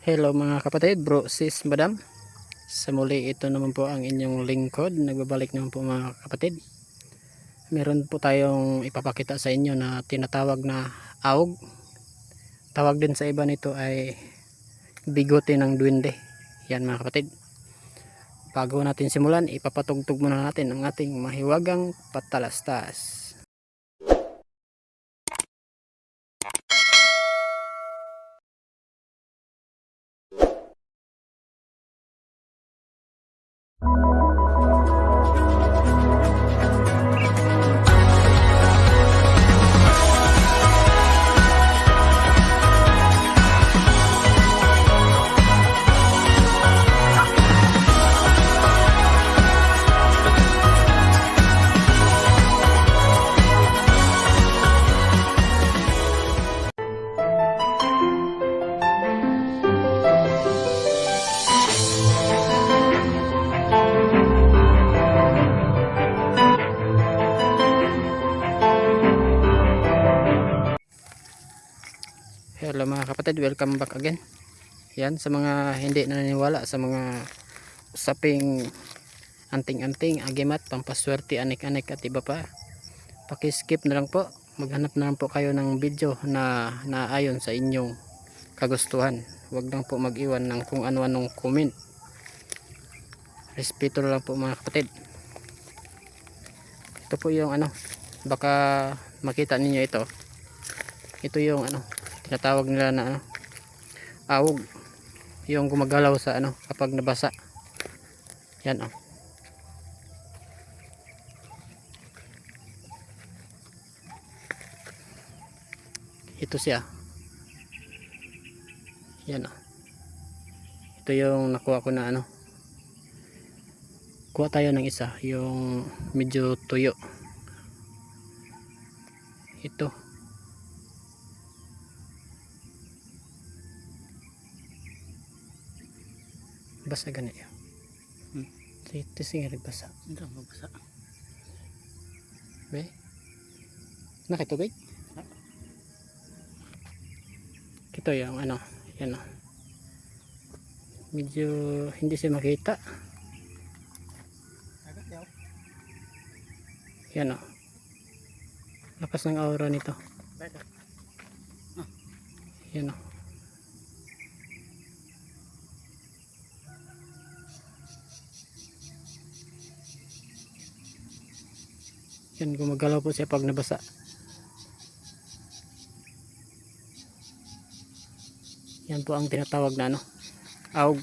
Hello mga kapatid, bro, sis, madam. Sa muli ito naman po ang inyong lingkod. Nagbabalik naman po mga kapatid. Meron po tayong ipapakita sa inyo na tinatawag na aog. Tawag din sa iba nito ay bigote ng duwende. Yan mga kapatid. Bago natin simulan, ipapatugtog muna natin ang ating mahiwagang patalastas. Kapatid, welcome back again. Yan sa mga hindi naniniwala sa mga usaping anting-anting, agimat, pampaswerte, anik-anik at iba pa. Paki-skip na lang po. Maghanap na lang po kayo ng video na naayon sa inyong kagustuhan. Huwag lang po mag-iwan ng kung ano-anong comment. Respeto lang po mga kapatid. Ito po yung ano, baka makita ninyo ito. Ito yung ano, tinatawag nila na ano awog. Yung gumagalaw sa ano kapag nabasa. Yan oh. Ito siya. Yan oh. Ito yung nakuha ko na ano. Kuha tayo ng isa yung medyo tuyo. Ito basa gani yun. Hmm. ito siya rin basa Ito, mabasa. be? Nakitubig ito yung ano yan o. Medyo hindi siya makita. Yan o. Lakas ng aura nito. Yan o yan gumagalaw po siya pag nabasa. Yan po ang tinatawag na ano aog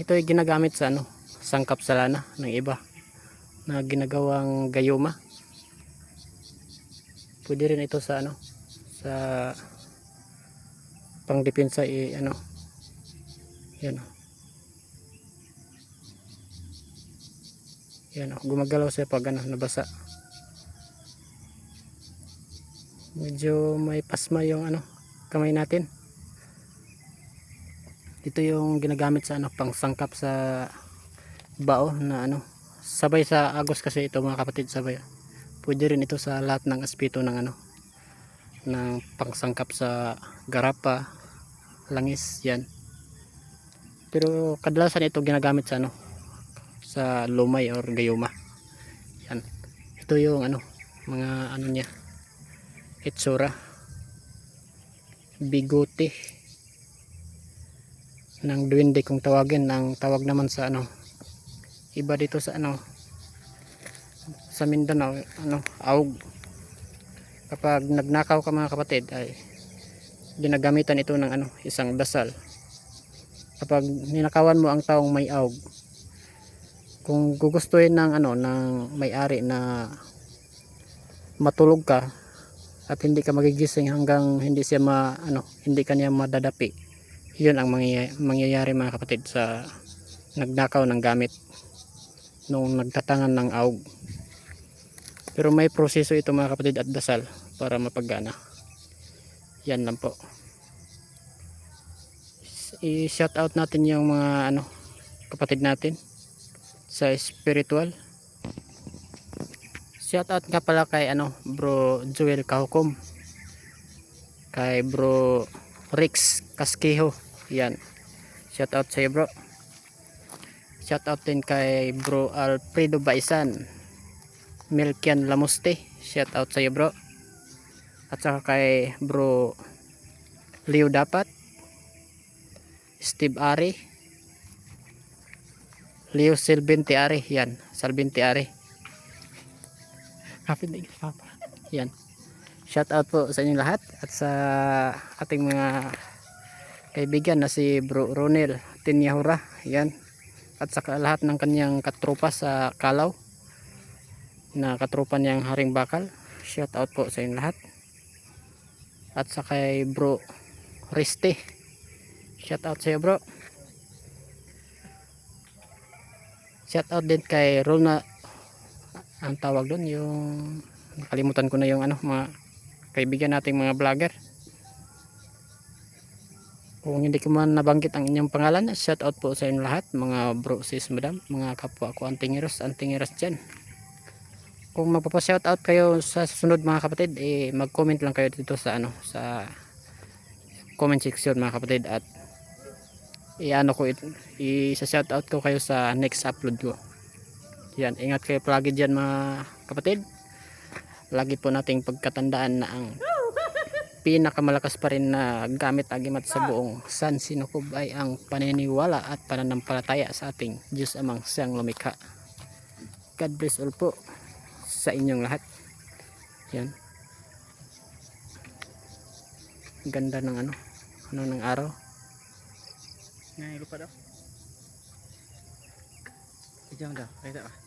ito ay ginagamit sa ano sangkap sa lana ng iba na ginagawang gayuma. Pwede rin ito sa ano sa pangdepensa i ano yan o. Yan gumagalaw siya pag ano nabasa medyo may pasma yung ano kamay natin. Ito yung ginagamit sa ano pang sangkap sa bao na ano sabay sa agos kasi ito mga kapatid sabay. Pwede rin ito sa lahat ng aspeto ng ano ng pangsangkap sa garapa langis yan. Pero kadalasan ito ginagamit sa ano sa lumay or gayuma. Yan. Ito yung ano mga ano niya itsura. Bigote. Ng duwende kung tawagin ang tawag naman sa ano iba dito sa ano sa Mindanao ano aug kapag nagnakaw ka mga kapatid ay ginagamitan ito ng ano isang dasal. Kapag ninakawan mo ang taong may aug kung gugustuhin ng ano ng may-ari na matulog ka at hindi ka magigising hanggang hindi siya ma ano hindi ka niya madadapi. Yun ang mangyayari, mangyayari mga kapatid sa nagnakaw ng gamit nung nagtatangan ng aug pero may proseso ito mga kapatid at dasal para mapagana. Yan lang po. I-shout out natin yung mga ano kapatid natin sa spiritual shout out nga pala kay ano bro Joel Kahukom kay bro Rix Kaskeho Yan. Shout out sa iyo bro. Shout out din kay bro Alfredo Baisan. Melkian Lamuste. Shout out sa iyo bro. At saka kay bro Leo Dapat. Steve Ari. Leo Silvente Ari. Yan. Salvente Ari. Kapit na papa. Yan. Shout out po sa inyong lahat at sa ating mga kaibigan na si Bro Ronel Tinyahura. Yan. At sa lahat ng kanyang katropa sa Kalaw na katropa niyang Haring Bakal. Shout out po sa inyong lahat. At sa kay Bro Riste. Shout out sa iyo bro. Shout out din kay Rona ang tawag doon yung nakalimutan ko na yung ano mga kaibigan nating mga vlogger. Kung hindi ko man nabanggit ang inyong pangalan shout out po sa inyo lahat mga bro sis madam mga kapwa ko antingiros antingiros dyan. Kung magpapa shout out kayo sa susunod mga kapatid eh mag comment lang kayo dito sa ano sa comment section mga kapatid at i-ano ko i-shout out ko kayo sa next upload ko yan, ingat kayo palagi dyan mga kapatid. Lagi po nating pagkatandaan na ang pinakamalakas pa rin na gamit agimat sa buong San Sinukob ay ang paniniwala at pananampalataya sa ating Diyos amang siyang lumikha. God bless all po sa inyong lahat. Yan. Ganda ng ano, ano ng araw. Ngayon lupa daw. Ijang daw, kaya daw.